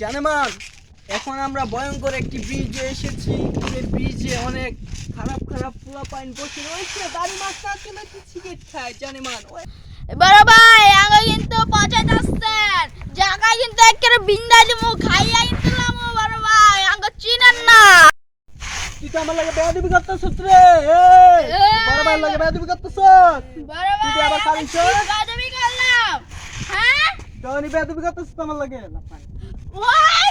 জানেমান এখন আমরা ভয়ঙ্কর একটি ব্রিজে এসেছি। যে ব্রিজে অনেক খারাপ খারাপ পোলা পাইন বসে রয়েছে। দাড়ি মাছ না চলে কি সিগারেট খায় জানেমান বড় ভাই আগে কিন্তু পৌঁছাতে আসছেন। জায়গায় কিন্তু একেবারে বিন্দা দিমু খাইয়া কিন্তু লামু বড় ভাই। আগে চিনেন না। তুই তো আমার লাগে বেয়াদবি করতেছিস রে। বড় ভাইয়ের লাগে বেয়াদবি করতেছিস। বড় তুই ভাই আবার কি গাদবি করলাম তখনই বেয়াদবি করতেছিস আমার লাগে। ওই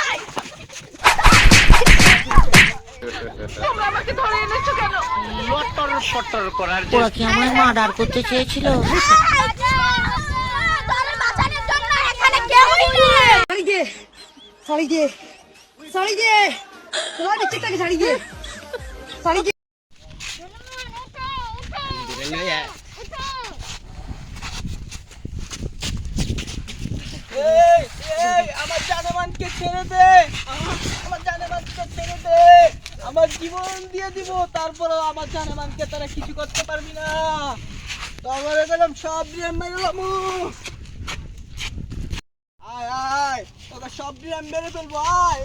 আই! ওরা কি আমায় মার্ডার করতে চেয়েছিল? তোরে বাঁচানোর জন্য এখানে কেউই নেই। ছাড়িয়ে ছাড়িয়ে ছাড়িয়ে তোমার নিচেটাকে ছাড়িয়ে ছাড়িয়ে এই ছেড়ে দে। আমার- জানে জানেমানকে ছেড়ে দে। আমার জীবন দিয়ে দিব। তারপরেও আমার জানেমানকে তারা কিছু করতে পারবি না। তারপরে গেলাম সব দিয়ে মেরে আয় আয় তোকে সব দিয়ে মেরে ফেলব। আয়।